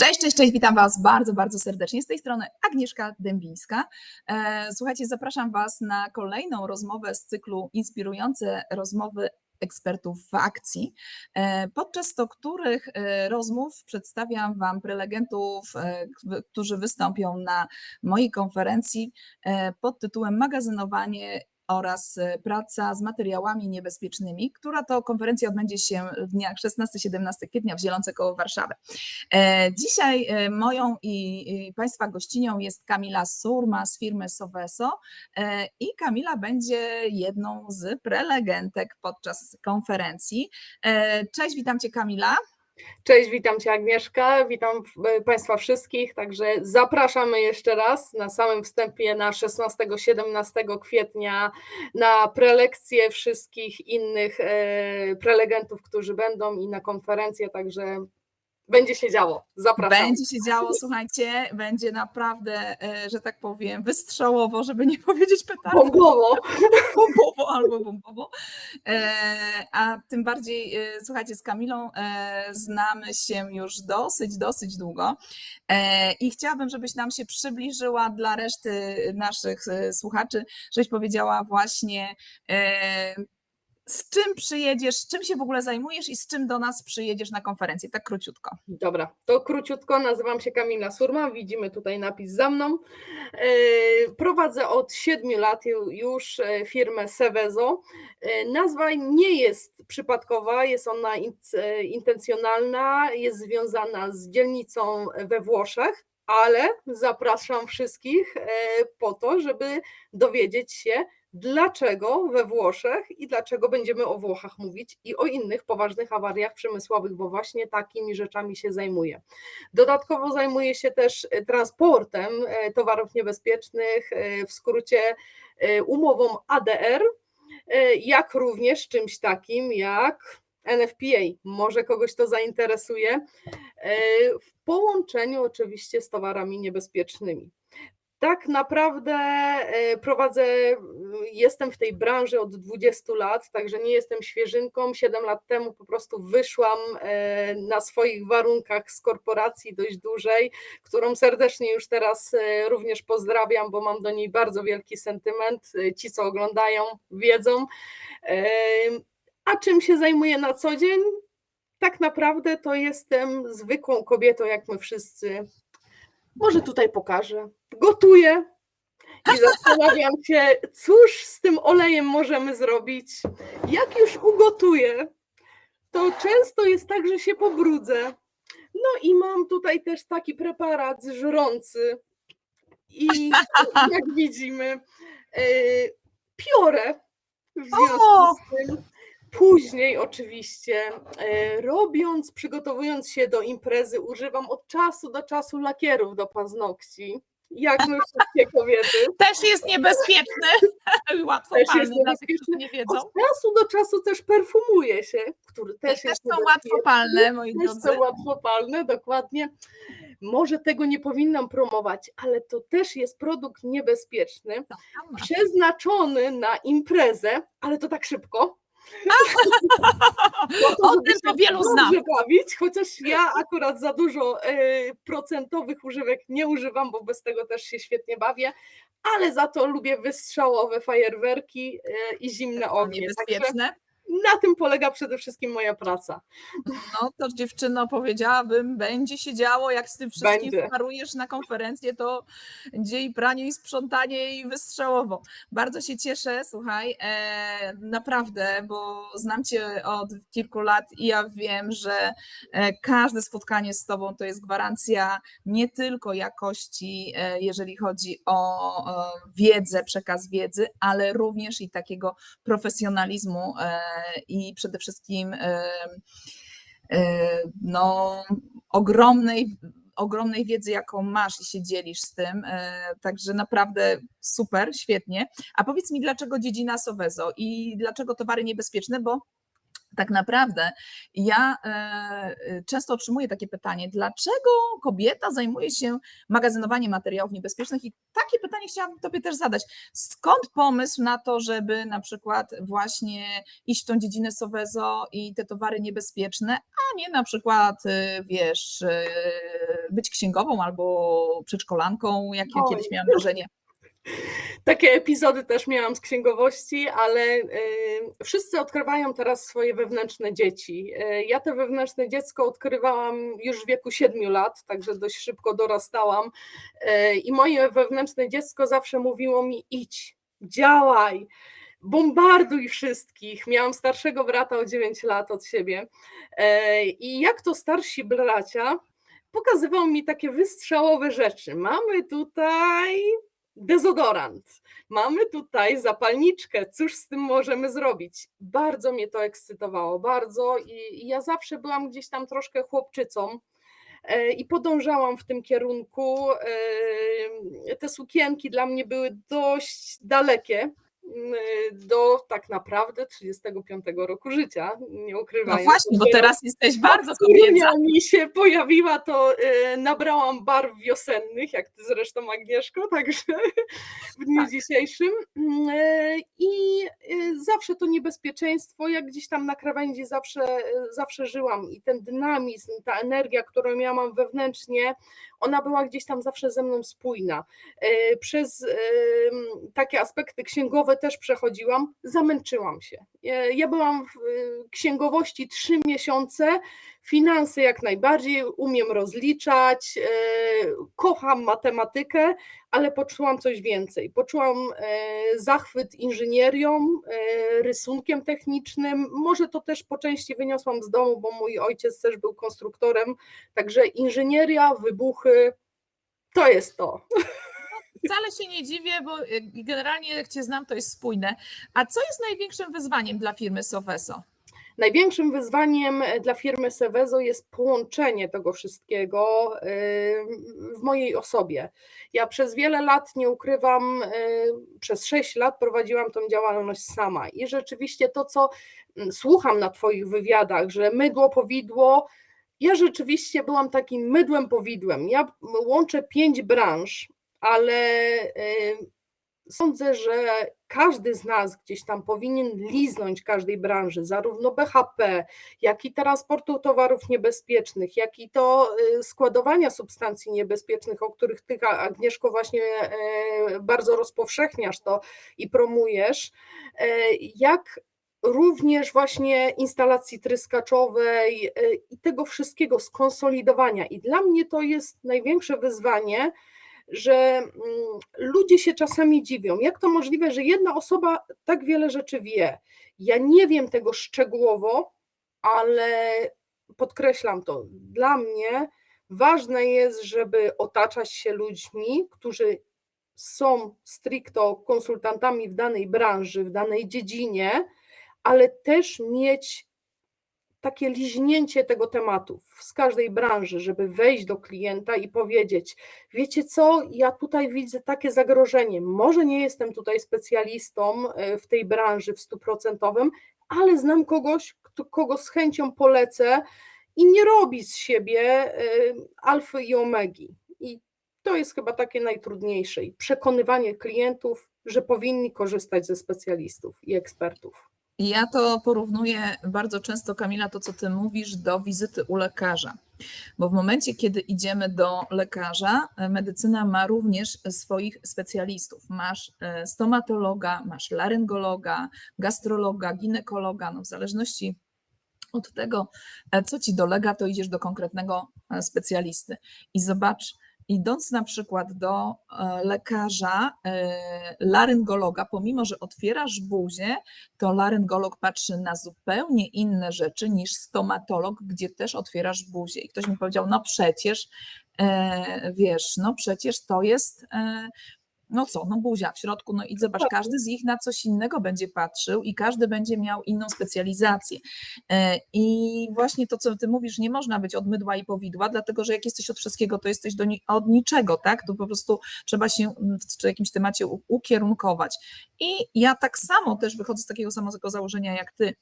Cześć, cześć, cześć, witam Was bardzo, bardzo serdecznie. Z tej strony Agnieszka Dębińska. E, słuchajcie, zapraszam Was na kolejną rozmowę z cyklu Inspirujące rozmowy ekspertów w akcji, e, podczas to których e, rozmów przedstawiam Wam prelegentów, którzy wystąpią na mojej konferencji pod tytułem Magazynowanie oraz e, praca z materiałami niebezpiecznymi, która to konferencja odbędzie się w dniach 16-17 kwietnia w Zielonce koło Warszawy. E, dzisiaj e, moją i Państwa gościnią jest Kamila Surma z firmy Soveso i Kamila będzie jedną z prelegentek podczas konferencji. Cześć, witam Cię Kamila. Cześć, witam Cię Agnieszka, witam e, Państwa wszystkich, także zapraszamy jeszcze raz na samym wstępie na 16-17 kwietnia na prelekcje wszystkich innych e, prelegentów, którzy będą i na konferencję, także będzie się działo. Zapraszam. Będzie się działo, słuchajcie, będzie naprawdę, e, że tak powiem, wystrzałowo, żeby nie powiedzieć petardo. Bombowo. bombowo albo bombowo. E, a tym bardziej, e, słuchajcie, z Kamilą znamy się już dosyć, dosyć długo i chciałabym, żebyś nam się przybliżyła dla reszty naszych słuchaczy, żebyś powiedziała właśnie z czym przyjedziesz, czym się w ogóle zajmujesz i z czym do nas przyjedziesz na konferencję? Tak króciutko. Dobra, to króciutko. Nazywam się Kamila Surma, widzimy tutaj napis za mną. E, prowadzę od siedmiu lat już e, firmę Sevezo. E, nazwa nie jest przypadkowa, jest ona intencjonalna, jest związana z dzielnicą we Włoszech, ale zapraszam wszystkich po to, żeby dowiedzieć się, dlaczego we Włoszech i dlaczego będziemy o Włochach mówić i o innych poważnych awariach przemysłowych, bo właśnie takimi rzeczami się zajmuję. Dodatkowo zajmuję się też e, transportem e, towarów niebezpiecznych, e, w skrócie umową ADR, jak również czymś takim jak NFPA. Może kogoś to zainteresuje. W połączeniu oczywiście z towarami niebezpiecznymi. Tak naprawdę e, prowadzę, jestem w tej branży od 20 lat, także nie jestem świeżynką. 7 lat temu po prostu wyszłam e, na swoich warunkach z korporacji dość dużej, którą serdecznie już teraz e, również pozdrawiam, bo mam do niej bardzo wielki sentyment. Ci, co oglądają, wiedzą. A czym się zajmuję na co dzień? Tak naprawdę to jestem zwykłą kobietą, jak my wszyscy może tutaj pokażę. Gotuję i zastanawiam się, cóż z tym olejem możemy zrobić. Jak już ugotuję, to często jest tak, że się pobrudzę. No i mam tutaj też taki preparat żrący. I jak widzimy, e, piorę w związku z tym. Później oczywiście, e, robiąc, przygotowując się do imprezy, używam od czasu do czasu lakierów do paznokci. Jak my wszystkie kobiety. Też jest niebezpieczny. Łatwo też jest niebezpieczny. nie wiedzą. Od czasu do czasu też perfumuje się, który też, też jest są łatwopalne, moi też drodzy. są łatwopalne, dokładnie. Może tego nie powinnam promować, ale to też jest produkt niebezpieczny, przeznaczony na imprezę, ale to tak szybko, o tym to wielu znam. bawić, chociaż ja akurat za dużo e, procentowych używek nie używam, bo bez tego też się świetnie bawię, ale za to lubię wystrzałowe fajerwerki e, i zimne ognie. Niebezpieczne. Także na tym polega przede wszystkim moja praca. No to dziewczyno powiedziałabym, będzie się działo, jak z tym wszystkim będzie. wparujesz na konferencję, to będzie i pranie, i sprzątanie, i wystrzałowo. Bardzo się cieszę, słuchaj, e, naprawdę, bo znam Cię od kilku lat i ja wiem, że e, każde spotkanie z Tobą to jest gwarancja nie tylko jakości, e, jeżeli chodzi o wiedzę, przekaz wiedzy, ale również i takiego profesjonalizmu e, i przede wszystkim no, ogromnej, ogromnej wiedzy, jaką masz i się dzielisz z tym. E, także naprawdę super, świetnie. A powiedz mi, dlaczego dziedzina Sowezo i dlaczego towary niebezpieczne, bo tak naprawdę ja e, często otrzymuję takie pytanie, dlaczego kobieta zajmuje się magazynowaniem materiałów niebezpiecznych i takie pytanie chciałabym Tobie też zadać. Skąd pomysł na to, żeby na przykład właśnie iść w tą dziedzinę Sowezo i te towary niebezpieczne, a nie na przykład, e, wiesz, e, być księgową albo przedszkolanką, jak ja kiedyś miałam wrażenie. Takie epizody też miałam z księgowości, ale y, wszyscy odkrywają teraz swoje wewnętrzne dzieci. Y, ja to wewnętrzne dziecko odkrywałam już w wieku 7 lat, także dość szybko dorastałam. Y, I moje wewnętrzne dziecko zawsze mówiło mi: idź, działaj, bombarduj wszystkich. Miałam starszego brata o 9 lat od siebie. I jak to starsi bracia, pokazywał mi takie wystrzałowe rzeczy. Mamy tutaj dezodorant. Mamy tutaj zapalniczkę, cóż z tym możemy zrobić? Bardzo mnie to ekscytowało, bardzo i, i ja zawsze byłam gdzieś tam troszkę chłopczycą e, i podążałam w tym kierunku. E, Te sukienki dla mnie były dość dalekie do tak naprawdę 35 roku życia, nie No ukrywając. właśnie, bo teraz jesteś bardzo kobieca. mi się pojawiła, to e, nabrałam barw wiosennych, jak ty zresztą Agnieszko, także w dniu Tak. dzisiejszym. E, I zawsze to niebezpieczeństwo, jak gdzieś tam na krawędzi zawsze, zawsze żyłam i ten dynamizm, ta energia, którą ja mam wewnętrznie, ona była gdzieś tam zawsze ze mną spójna. Przez takie aspekty księgowe też przechodziłam, zamęczyłam się. Ja byłam w e, księgowości trzy miesiące, finanse jak najbardziej, umiem rozliczać, e, kocham matematykę, ale poczułam coś więcej. Poczułam e, zachwyt inżynierią, rysunkiem technicznym. Może to też po części wyniosłam z domu, bo mój ojciec też był konstruktorem, także inżynieria, wybuchy, to jest to. Wcale się nie dziwię, bo y, generalnie jak cię znam, to jest spójne. A co jest największym wyzwaniem dla firmy Sofeso? Największym wyzwaniem e, dla firmy Sevezo jest połączenie tego wszystkiego y, w mojej osobie. Ja przez wiele lat, nie ukrywam, y, przez 6 lat prowadziłam tą działalność sama i rzeczywiście to, co mm, słucham na Twoich wywiadach, że mydło, powidło, ja rzeczywiście byłam takim mydłem powidłem. Ja łączę pięć branż, ale y, sądzę, że każdy z nas gdzieś tam powinien liznąć każdej branży, zarówno BHP, jak i transportu towarów niebezpiecznych, jak i to y, składowania substancji niebezpiecznych, o których ty, Agnieszko, właśnie e, bardzo rozpowszechniasz to i promujesz, jak również właśnie instalacji tryskaczowej i tego wszystkiego skonsolidowania. I dla mnie to jest największe wyzwanie, że mm, ludzie się czasami dziwią, jak to możliwe, że jedna osoba tak wiele rzeczy wie. Ja nie wiem tego szczegółowo, ale podkreślam to, dla mnie ważne jest, żeby otaczać się ludźmi, którzy są stricto konsultantami w danej branży, w danej dziedzinie, ale też mieć takie liźnięcie tego tematu z każdej branży, żeby wejść do klienta i powiedzieć: Wiecie co, ja tutaj widzę takie zagrożenie. Może nie jestem tutaj specjalistą e, w tej branży w stuprocentowym, ale znam kogoś, kogo z chęcią polecę i nie robi z siebie e, alfy i omegi. I to jest chyba takie najtrudniejsze i przekonywanie klientów, że powinni korzystać ze specjalistów i ekspertów. Ja to porównuję bardzo często, Kamila, to co ty mówisz, do wizyty u lekarza. Bo w momencie, kiedy idziemy do lekarza, medycyna ma również swoich specjalistów. Masz e, stomatologa, masz laryngologa, gastrologa, ginekologa, no w zależności od tego, e, co ci dolega, to idziesz do konkretnego e, specjalisty. I zobacz, idąc na przykład do e, lekarza, e, laryngologa, pomimo że otwierasz buzię, to laryngolog patrzy na zupełnie inne rzeczy niż stomatolog, gdzie też otwierasz buzię. I ktoś mi powiedział, no przecież, e, wiesz, no przecież to jest, no co, no buzia w środku, no i zobacz, każdy z nich na coś innego będzie patrzył i każdy będzie miał inną specjalizację. E, I właśnie to, co ty mówisz, nie można być od mydła i powidła, dlatego że jak jesteś od wszystkiego, to jesteś do ni- od niczego, tak? To po prostu trzeba się w jakimś temacie ukierunkować. I ja tak samo też wychodzę z takiego samego założenia jak ty.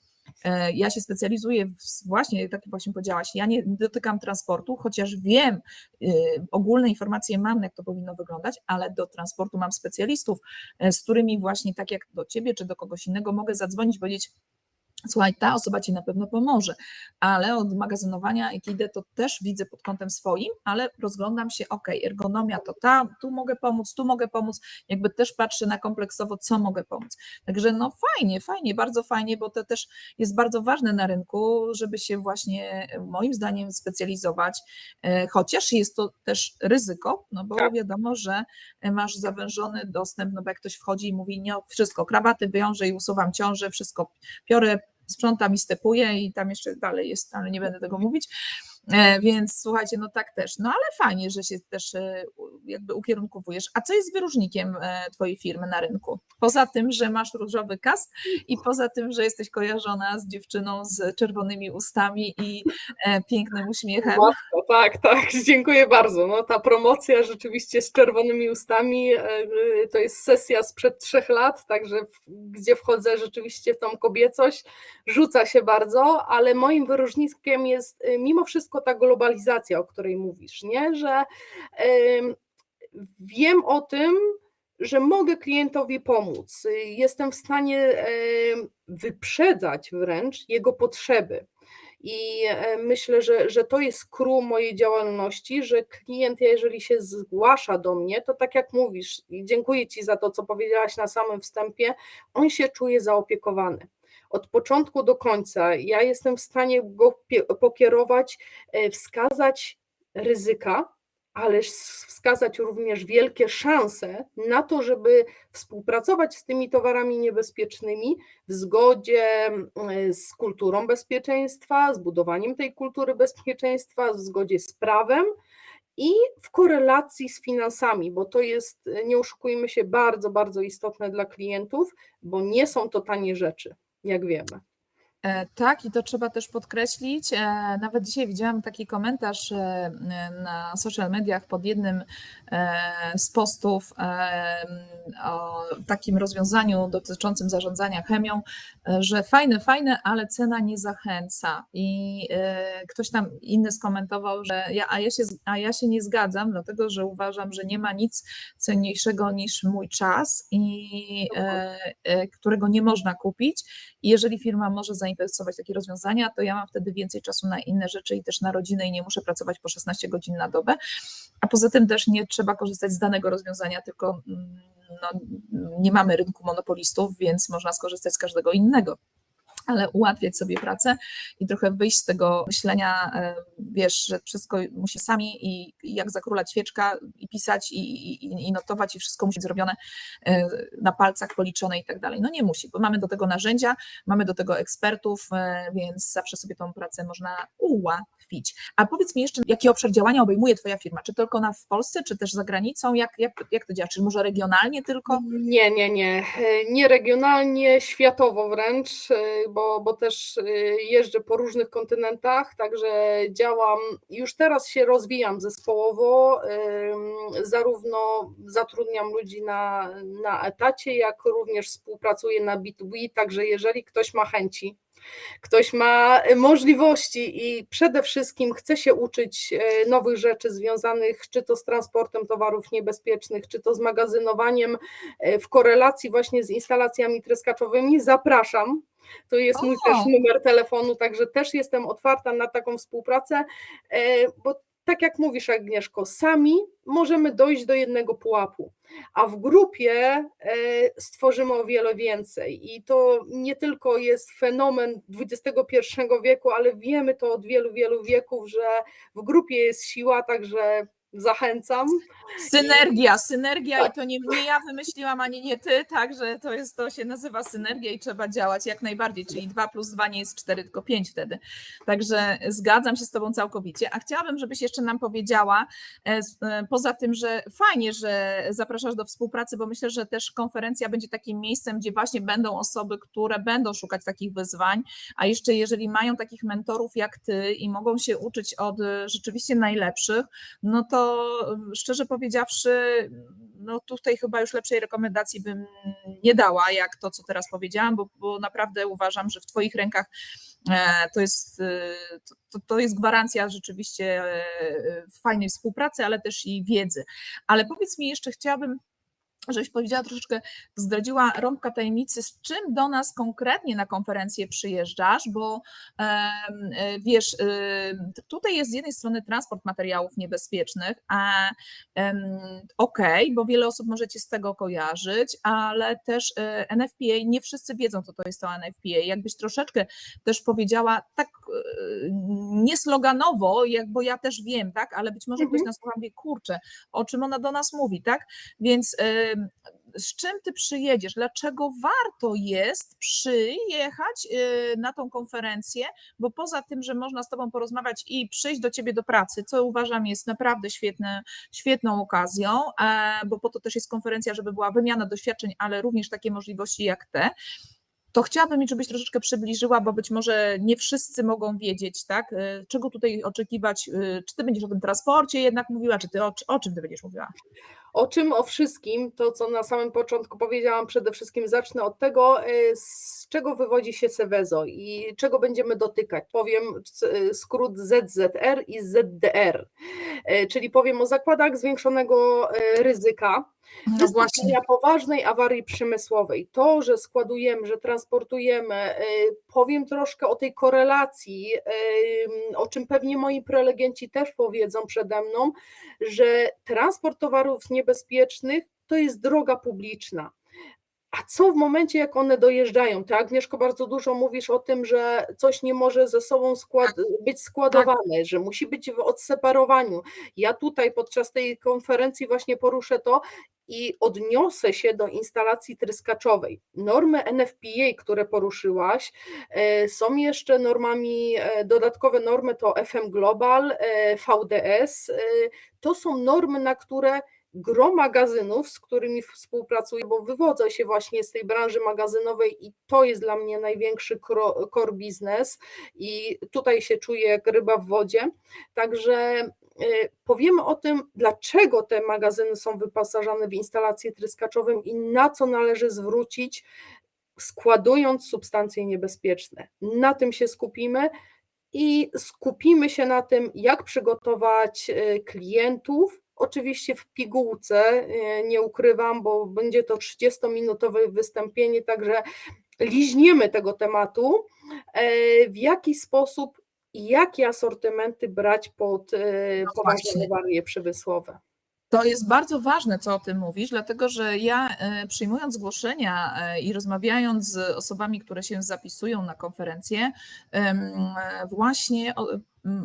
E, Ja się specjalizuję w, właśnie, tak jak właśnie powiedziałaś, ja nie dotykam transportu, chociaż wiem, y, ogólne informacje mam, jak to powinno wyglądać, ale do transportu mam specjalistów, e, z którymi właśnie tak jak do ciebie czy do kogoś innego mogę zadzwonić powiedzieć, Słuchaj, ta osoba ci na pewno pomoże, ale od magazynowania jak idę, to też widzę pod kątem swoim, ale rozglądam się, ok, ergonomia to ta, tu mogę pomóc, tu mogę pomóc, jakby też patrzę na kompleksowo, co mogę pomóc. Także no fajnie, fajnie, bardzo fajnie, bo to też jest bardzo ważne na rynku, żeby się właśnie moim zdaniem specjalizować, e, chociaż jest to też ryzyko, no bo Tak. wiadomo, że masz zawężony dostęp, no bo jak ktoś wchodzi i mówi, nie, wszystko, krawaty wywiążę i usuwam ciążę, wszystko piorę, sprzątam i stepuję i tam jeszcze dalej jest, ale nie będę tego mówić. E, Więc słuchajcie, no tak też. No ale fajnie, że się też e, jakby ukierunkowujesz. A co jest wyróżnikiem e, Twojej firmy na rynku? Poza tym, że masz różowy kas i poza tym, że jesteś kojarzona z dziewczyną z czerwonymi ustami i pięknym uśmiechem. Matko, tak, tak, dziękuję bardzo. No, ta promocja rzeczywiście z czerwonymi ustami to jest sesja sprzed trzech lat, także gdzie wchodzę rzeczywiście w tą kobiecość, rzuca się bardzo, ale moim wyróżnikiem jest mimo wszystko ta globalizacja, o której mówisz, nie? że em, wiem o tym, że mogę klientowi pomóc. Jestem w stanie wyprzedzać wręcz jego potrzeby. I myślę, że, że to jest król mojej działalności, że klient, jeżeli się zgłasza do mnie, to tak jak mówisz, i dziękuję Ci za to, co powiedziałaś na samym wstępie, on się czuje zaopiekowany. Od początku do końca. Ja jestem w stanie go pokierować, e, wskazać ryzyka, ale wskazać również wielkie szanse na to, żeby współpracować z tymi towarami niebezpiecznymi w zgodzie mm, z kulturą bezpieczeństwa, z budowaniem tej kultury bezpieczeństwa, w zgodzie z prawem i w korelacji z finansami, bo to jest, nie oszukujmy się, bardzo, bardzo istotne dla klientów, bo nie są to tanie rzeczy, jak wiemy. E, Tak, i to trzeba też podkreślić. E, Nawet dzisiaj widziałam taki komentarz e, na social mediach pod jednym z postów o takim rozwiązaniu dotyczącym zarządzania chemią, że fajne, fajne, ale cena nie zachęca. I ktoś tam inny skomentował, że ja, a, ja się, a ja się nie zgadzam, dlatego że uważam, że nie ma nic cenniejszego niż mój czas, i, którego nie można kupić. I jeżeli firma może zainwestować w takie rozwiązania, to ja mam wtedy więcej czasu na inne rzeczy i też na rodzinę i nie muszę pracować po 16 godzin na dobę. A poza tym też nie trzeba korzystać z danego rozwiązania, tylko mm, no, nie mamy rynku monopolistów, więc można skorzystać z każdego innego. Ale ułatwiać sobie pracę i trochę wyjść z tego myślenia, e, wiesz, że wszystko musi sami i, jak za króla świeczka i pisać i, i, i notować i wszystko musi być zrobione e, na palcach policzone i tak dalej. No nie musi, bo mamy do tego narzędzia, mamy do tego ekspertów, e, więc zawsze sobie tą pracę można ułatwić. A powiedz mi jeszcze, jaki obszar działania obejmuje Twoja firma? Czy tylko na, w Polsce, czy też za granicą? Jak, jak, jak to działa? Czy może regionalnie tylko? Nie, nie, nie. Nie regionalnie, światowo wręcz, bo, bo też e, jeżdżę po różnych kontynentach, także działam, już teraz się rozwijam zespołowo, zarówno zatrudniam ludzi na, na etacie, jak również współpracuję na B2B, także jeżeli ktoś ma chęci, ktoś ma e, możliwości i przede wszystkim chce się uczyć e, nowych rzeczy związanych czy to z transportem towarów niebezpiecznych, czy to z magazynowaniem e, w korelacji właśnie z instalacjami tryskaczowymi, zapraszam. To jest mój też numer telefonu, także też jestem otwarta na taką współpracę, bo tak jak mówisz Agnieszko, sami możemy dojść do jednego pułapu, a w grupie e, stworzymy o wiele więcej. I to nie tylko jest fenomen XXI wieku, ale wiemy to od wielu, wielu wieków, że w grupie jest siła, także zachęcam. Synergia, synergia Tak. i to nie, nie ja wymyśliłam, ani nie ty, także to jest, to się nazywa synergia i trzeba działać jak najbardziej, czyli 2 plus 2 nie jest 4, tylko 5 wtedy. Także zgadzam się z tobą całkowicie, a chciałabym, żebyś jeszcze nam powiedziała, e, e, poza tym, że fajnie, że zapraszasz do współpracy, bo myślę, że też konferencja będzie takim miejscem, gdzie właśnie będą osoby, które będą szukać takich wyzwań, a jeszcze jeżeli mają takich mentorów jak ty i mogą się uczyć od rzeczywiście najlepszych, no to szczerze powiedziawszy, no tutaj chyba już lepszej rekomendacji bym nie dała, jak to, co teraz powiedziałam, bo, bo naprawdę uważam, że w Twoich rękach e, to jest, e, to, to jest gwarancja rzeczywiście e, fajnej współpracy, ale też i wiedzy. Ale powiedz mi jeszcze, chciałabym żebyś powiedziała troszeczkę, zdradziła rąbka tajemnicy, z czym do nas konkretnie na konferencję przyjeżdżasz, bo e, wiesz, y, tutaj jest z jednej strony transport materiałów niebezpiecznych, a okej, bo wiele osób możecie z tego kojarzyć, ale też e, NFPA, nie wszyscy wiedzą, co to jest to NFPA. Jakbyś troszeczkę też powiedziała tak e, niesloganowo, jak, bo ja też wiem, tak, ale być może ktoś Mhm. nas słucha, wie, kurczę, o czym ona do nas mówi, tak? Więc z czym ty przyjedziesz? Dlaczego warto jest przyjechać y, na tą konferencję? Bo poza tym, że można z tobą porozmawiać i przyjść do ciebie do pracy, co uważam jest naprawdę świetne, świetną okazją, e, bo po to też jest konferencja, żeby była wymiana doświadczeń, ale również takie możliwości jak te. To chciałabym, żebyś troszeczkę przybliżyła, bo być może nie wszyscy mogą wiedzieć, tak? e, Czego tutaj oczekiwać? e, Czy ty będziesz o tym transporcie jednak mówiła, czy ty o, o czym ty będziesz mówiła? O czym? O wszystkim. To, co na samym początku powiedziałam, przede wszystkim zacznę od tego, y, z czego wywodzi się Seveso i czego będziemy dotykać. Powiem y, skrót ZZR i ZDR, y, czyli powiem o zakładach zwiększonego ryzyka. No wystąpienia poważnej awarii przemysłowej. To, że składujemy, że transportujemy, y, powiem troszkę o tej korelacji, y, o czym pewnie moi prelegenci też powiedzą przede mną, że transport towarów niebezpiecznych to jest droga publiczna. A co w momencie, jak one dojeżdżają? Ty, Agnieszko, bardzo dużo mówisz o tym, że coś nie może ze sobą skład, być składowane, że musi być w odseparowaniu. Ja tutaj podczas tej konferencji właśnie poruszę to i odniosę się do instalacji tryskaczowej. Normy NFPA, które poruszyłaś, e, są jeszcze normami, e, dodatkowe normy to FM Global, e, VDS. To są normy, na które gro magazynów, z którymi współpracuję, bo wywodzę się właśnie z tej branży magazynowej i to jest dla mnie największy core biznes i tutaj się czuję jak ryba w wodzie. Także powiemy o tym, dlaczego te magazyny są wyposażane w instalacje tryskaczową i na co należy zwrócić, składując substancje niebezpieczne. Na tym się skupimy i skupimy się na tym, jak przygotować y, klientów. Oczywiście w pigułce, y, nie ukrywam, bo będzie to 30-minutowe wystąpienie, także liźniemy tego tematu, w jaki sposób i jakie asortymenty brać pod e, No poważne awarie przemysłowe. To jest bardzo ważne, co o tym mówisz, dlatego że ja e, przyjmując zgłoszenia e, i rozmawiając z osobami, które się zapisują na konferencję, właśnie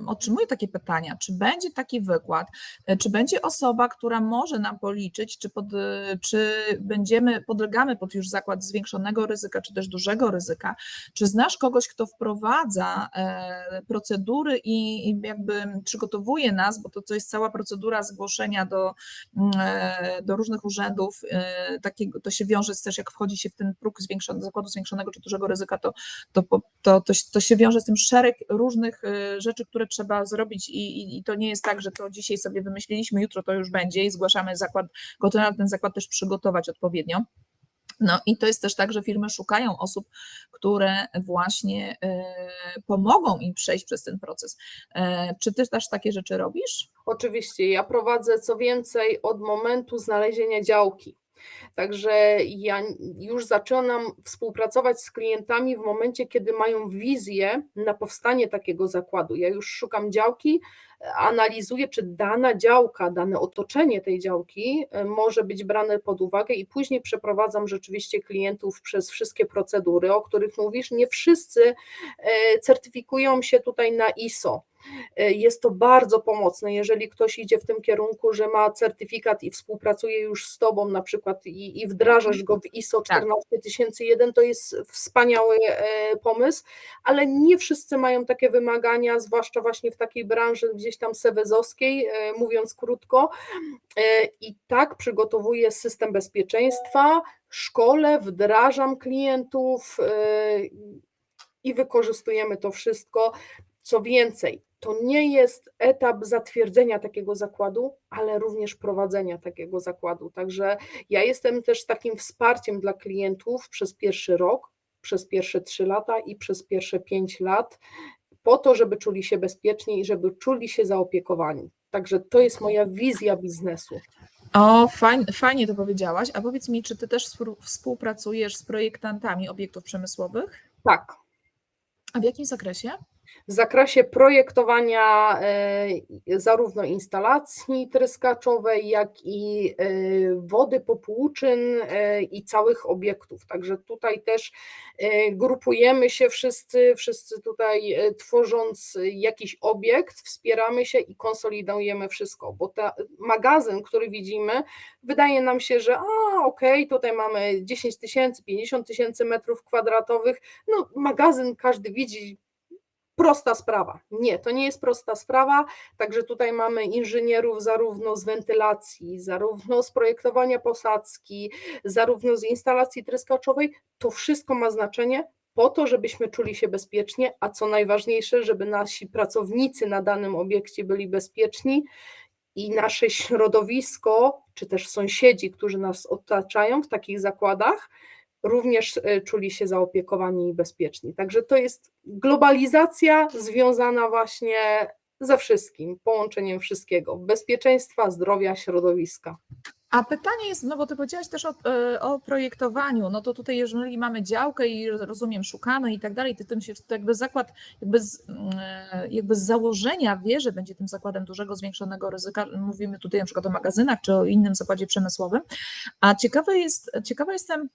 otrzymuję takie pytania, czy będzie taki wykład, e, czy będzie osoba, która może nam policzyć, czy, pod, e, czy będziemy, podlegamy pod już zakład zwiększonego ryzyka, czy też dużego ryzyka, czy znasz kogoś, kto wprowadza e, procedury i, jakby przygotowuje nas, bo to, to jest cała procedura zgłoszenia do, do różnych urzędów, takiego, to się wiąże z też, jak wchodzi się w ten próg zwiększony, zakładu zwiększonego czy dużego ryzyka, to, to, to, to, to się wiąże z tym szereg różnych rzeczy, które trzeba zrobić i, i, i to nie jest tak, że to dzisiaj sobie wymyśliliśmy, jutro to już będzie i zgłaszamy zakład, gotowy na ten zakład też przygotować odpowiednio. No i to jest też tak, że firmy szukają osób, które właśnie e, pomogą im przejść przez ten proces. E, Czy ty też takie rzeczy robisz? Oczywiście, ja prowadzę co więcej od momentu znalezienia działki. Także ja już zaczynam współpracować z klientami w momencie, kiedy mają wizję na powstanie takiego zakładu. Ja już szukam działki, analizuję, czy dana działka, dane otoczenie tej działki e, może być brane pod uwagę i później przeprowadzam rzeczywiście klientów przez wszystkie procedury, o których mówisz. Nie wszyscy e, certyfikują się tutaj na ISO. E, Jest to bardzo pomocne, jeżeli ktoś idzie w tym kierunku, że ma certyfikat i współpracuje już z Tobą na przykład i, i wdrażasz go w ISO Tak. 14001, to jest wspaniały e, pomysł, ale nie wszyscy mają takie wymagania, zwłaszcza właśnie w takiej branży gdzieś tam sewezowskiej, e, mówiąc krótko. I tak przygotowuję system bezpieczeństwa, szkole, wdrażam klientów i wykorzystujemy to wszystko. Co więcej, to nie jest etap zatwierdzenia takiego zakładu, ale również prowadzenia takiego zakładu. Także ja jestem też takim wsparciem dla klientów przez pierwszy rok, przez pierwsze trzy lata i przez pierwsze pięć lat, po to, żeby czuli się bezpiecznie i żeby czuli się zaopiekowani. Także to jest moja wizja biznesu. O, fajnie, fajnie to powiedziałaś. A powiedz mi, czy ty też współ- współpracujesz z projektantami obiektów przemysłowych? Tak. A w jakim zakresie? W zakresie projektowania e, zarówno instalacji tryskaczowej, jak i e, wody popłuczyn e, i całych obiektów. Także tutaj też grupujemy się wszyscy, wszyscy tutaj tworząc jakiś obiekt, wspieramy się i konsolidujemy wszystko, bo ten magazyn, który widzimy, wydaje nam się, że a okej, tutaj mamy 10 tysięcy, 50 tysięcy metrów kwadratowych, no magazyn każdy widzi, prosta sprawa. Nie, to nie jest prosta sprawa. Także tutaj mamy inżynierów zarówno z wentylacji, zarówno z projektowania posadzki, zarówno z instalacji tryskaczowej. To wszystko ma znaczenie po to, żebyśmy czuli się bezpiecznie, a co najważniejsze, żeby nasi pracownicy na danym obiekcie byli bezpieczni i nasze środowisko, czy też sąsiedzi, którzy nas otaczają w takich zakładach, również e, czuli się zaopiekowani i bezpieczni. Także to jest globalizacja związana właśnie ze wszystkim, połączeniem wszystkiego bezpieczeństwa, zdrowia, środowiska. A pytanie jest, no bo ty powiedziałaś też o, e, o projektowaniu, no to tutaj jeżeli mamy działkę i rozumiem szukamy i tak dalej, to tym się to jakby zakład jakby z, e, jakby z założenia wie, że będzie tym zakładem dużego zwiększonego ryzyka, mówimy tutaj na przykład o magazynach czy o innym zakładzie przemysłowym, a ciekawe jest, ciekawa jestem,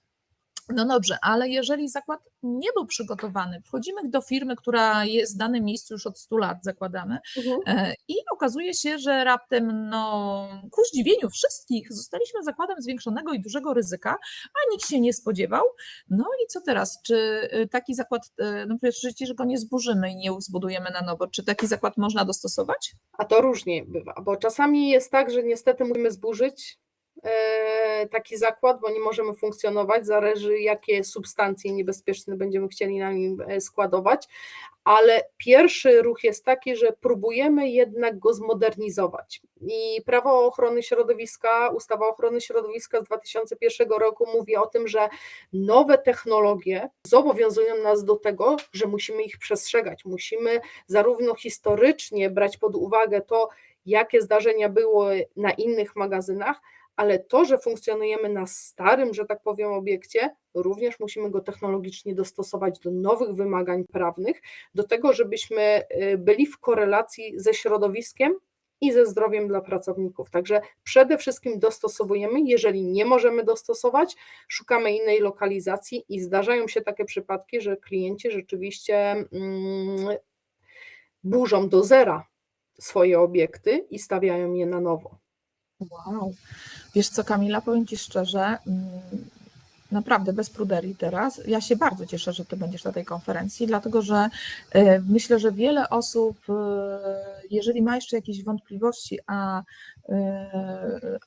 no dobrze, ale jeżeli zakład nie był przygotowany, wchodzimy do firmy, która jest w danym miejscu już od 100 lat, zakładamy, Mhm. e, i okazuje się, że raptem, no, ku zdziwieniu wszystkich, zostaliśmy zakładem zwiększonego i dużego ryzyka, a nikt się nie spodziewał. No i co teraz? Czy y, taki zakład, y, no przecież go nie zburzymy i nie zbudujemy na nowo, czy taki zakład można dostosować? A to różnie bywa, bo czasami jest tak, że niestety musimy zburzyć e, taki zakład, bo nie możemy funkcjonować, zależy jakie substancje niebezpieczne będziemy chcieli na nim e, składować, ale pierwszy ruch jest taki, że próbujemy jednak go zmodernizować. I prawo ochrony środowiska, ustawa ochrony środowiska z 2001 roku mówi o tym, że nowe technologie zobowiązują nas do tego, że musimy ich przestrzegać. Musimy zarówno historycznie brać pod uwagę to, jakie zdarzenia były na innych magazynach, ale to, że funkcjonujemy na starym, że tak powiem, obiekcie, również musimy go technologicznie dostosować do nowych wymagań prawnych, do tego, żebyśmy y, byli w korelacji ze środowiskiem i ze zdrowiem dla pracowników. Także przede wszystkim dostosowujemy, jeżeli nie możemy dostosować, szukamy innej lokalizacji i zdarzają się takie przypadki, że klienci rzeczywiście mm, burzą do zera swoje obiekty i stawiają je na nowo. Wow. Wiesz co, Kamila, powiem Ci szczerze, mm, naprawdę bez pruderii teraz. Ja się bardzo cieszę, że Ty będziesz na tej konferencji, dlatego że e, myślę, że wiele osób, e, jeżeli ma jeszcze jakieś wątpliwości, a,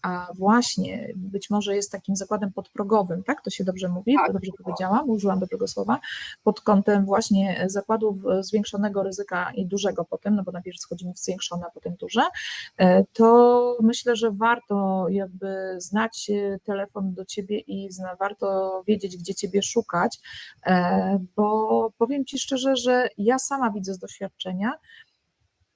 a właśnie być może jest takim zakładem podprogowym, tak? To się dobrze mówi? Tak. Dobrze powiedziałam, użyłam dobrego słowa, pod kątem właśnie zakładów zwiększonego ryzyka i dużego potem, no bo najpierw schodzimy w zwiększone, a potem duże, e, to myślę, że warto jakby znać e, telefon do ciebie i warto wiedzieć, gdzie ciebie szukać, bo powiem ci szczerze, że ja sama widzę z doświadczenia,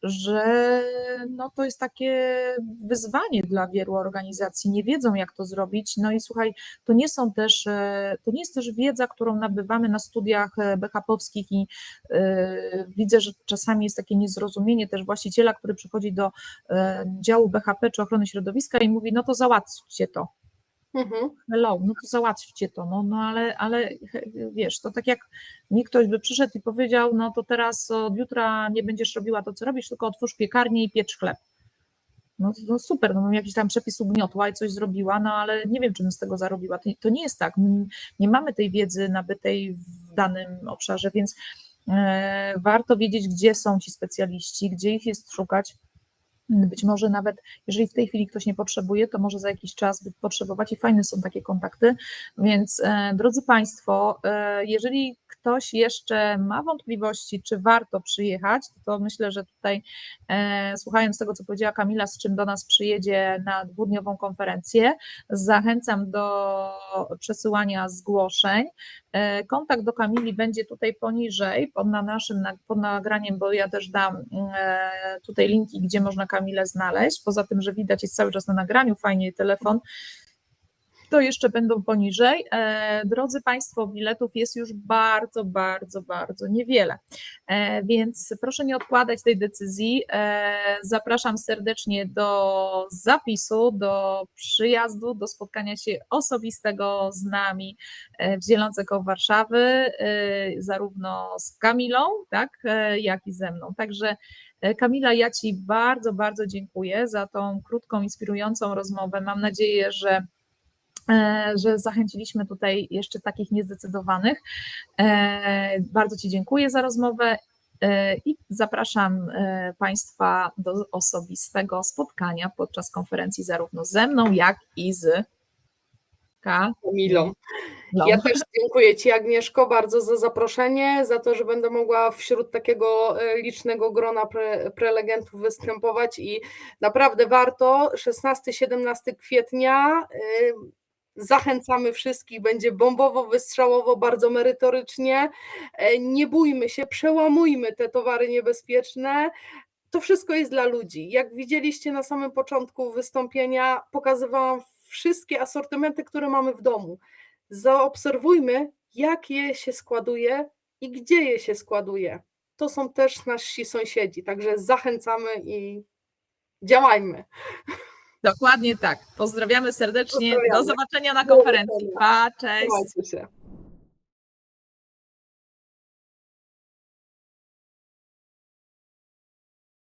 że no to jest takie wyzwanie dla wielu organizacji, nie wiedzą jak to zrobić. No i słuchaj, to nie są też, e, to nie jest też wiedza, którą nabywamy na studiach e, BHP-owskich i e, widzę, że czasami jest takie niezrozumienie też właściciela, który przychodzi do e, działu BHP czy ochrony środowiska i mówi, no to załatwcie to. Mhm. Hello, no to załatwcie to, no, no ale, ale wiesz, to tak jak mi ktoś by przyszedł i powiedział, no to teraz od jutra nie będziesz robiła to, co robisz, tylko otwórz piekarnię i piecz chleb. No, no super, no jakiś tam przepis ugniotła i coś zrobiła, no ale nie wiem, czy bym z tego zarobiła. To, to nie jest tak. My nie mamy tej wiedzy nabytej w danym obszarze, więc e, warto wiedzieć, gdzie są ci specjaliści, gdzie ich jest szukać. Być może nawet, jeżeli w tej chwili ktoś nie potrzebuje, to może za jakiś czas potrzebować i fajne są takie kontakty. Więc e, drodzy Państwo, e, jeżeli ktoś jeszcze ma wątpliwości, czy warto przyjechać, to myślę, że tutaj e, słuchając tego, co powiedziała Kamila, z czym do nas przyjedzie na dwudniową konferencję, zachęcam do przesyłania zgłoszeń. E, Kontakt do Kamili będzie tutaj poniżej, pod, na naszym, na- pod nagraniem, bo ja też dam e, tutaj linki, gdzie można Kamilę znaleźć. Poza tym, że widać jest cały czas na nagraniu, fajnie telefon, to jeszcze będą poniżej. E, Drodzy Państwo, biletów jest już bardzo, bardzo, bardzo niewiele, E, więc proszę nie odkładać tej decyzji. E, Zapraszam serdecznie do zapisu, do przyjazdu, do spotkania się osobistego z nami w Zielonce koło Warszawy, zarówno z Kamilą, tak, jak i ze mną. Także Kamila, ja Ci bardzo, bardzo dziękuję za tą krótką, inspirującą rozmowę. Mam nadzieję, że że zachęciliśmy tutaj jeszcze takich niezdecydowanych. E, Bardzo Ci dziękuję za rozmowę e, i zapraszam e, Państwa do osobistego spotkania podczas konferencji zarówno ze mną, jak i z Kamilą. Ja też dziękuję Ci, Agnieszko, bardzo za zaproszenie, za to, że będę mogła wśród takiego e, licznego grona pre, prelegentów występować i naprawdę warto. 16-17 kwietnia. e, Zachęcamy wszystkich, będzie bombowo, wystrzałowo, bardzo merytorycznie. E, Nie bójmy się, przełamujmy te towary niebezpieczne. To wszystko jest dla ludzi. Jak widzieliście na samym początku wystąpienia, pokazywałam wszystkie asortymenty, które mamy w domu zaobserwujmy, jak je się składuje i gdzie je się składuje. To są też nasi sąsiedzi, także zachęcamy i działajmy. Dokładnie tak. Pozdrawiamy serdecznie. Do Pozdrawiamy. zobaczenia na Do konferencji. Pa, cześć.